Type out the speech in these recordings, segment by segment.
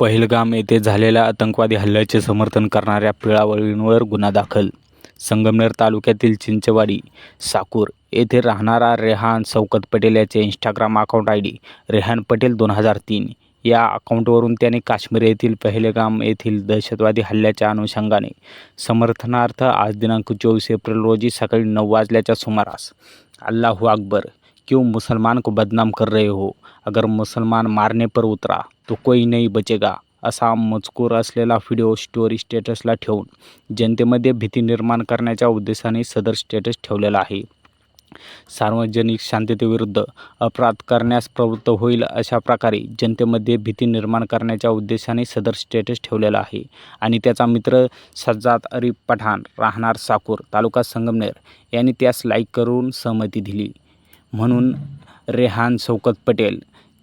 पहिलगाम येथे झालेल्या आतंकवादी हल्ल्याचे समर्थन करणाऱ्या पिळावळींवर गुन्हा दाखल. संगमनेर तालुक्यातील चिंचवाडी साकूर येथे राहणारा रेहान शौकत पटेल याचे Instagram account I D Rehan Patel दोन हजार तीन. या अकाउंटवरून त्याने काश्मीर येथील पहलगाम येथील दहशतवादी हल्ल्याच्या अनुषंगाने समर्थनार्थ आज दिनांक चोवीस एप्रिल रोजी सकाळी नऊ वाजल्याच्या सुमारास अल्लाहू अकबर क्यों मुसलमान को बदनाम कर रहे हो? अगर मुसलमान मारने पर उतरा तो कोई नहीं बचेगा। असा मजकूर असलेला व्हिडिओ स्टोरी स्टेटसला ठेवून जनतेमध्ये भीती निर्माण करण्याच्या उद्देशाने सदर स्टेटस ठेवलेला आहे. सार्वजनिक शांततेविरुद्ध अपराध करण्यास प्रवृत्त होईल अशा प्रकारे जनतेमध्ये भीती निर्माण करण्याच्या उद्देशाने सदर स्टेटस ठेवलेला आहे. आणि त्याचा मित्र सज्जाद अरिफ पठाण राहणार साकूर तालुका संगमनेर यांनी त्यास लाईक करून सहमती दिली. म्हणून रेहान शौकत पटेल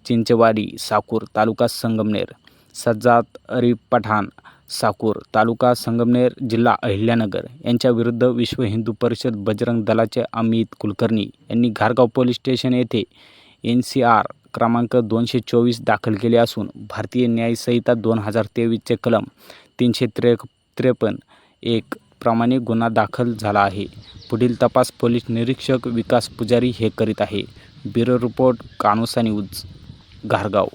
चिंचवाडी साकूर तालुका संगमनेर सज्जाद अरिफ पठाण साकूर तालुका संगमनेर जिल्हा अहिल्यानगर यांच्या विरुद्ध विश्व हिंदू परिषद बजरंग दलाचे अमित कुलकर्णी यांनी घारगाव पोलीस स्टेशन येथे एन सी आर क्रमांक दोनशे चोवीस दाखल केले असून भारतीय न्यायसंहिता दोन हजार तेवीसचे कलम तीनशे त्रे त्रेपन्न एक प्रमाणे गुन्हा दाखल झाला आहे. पुढील तपास पोलीस निरीक्षक विकास पुजारी हे करीत आहे. Bureau report Kanosa news घारगाव.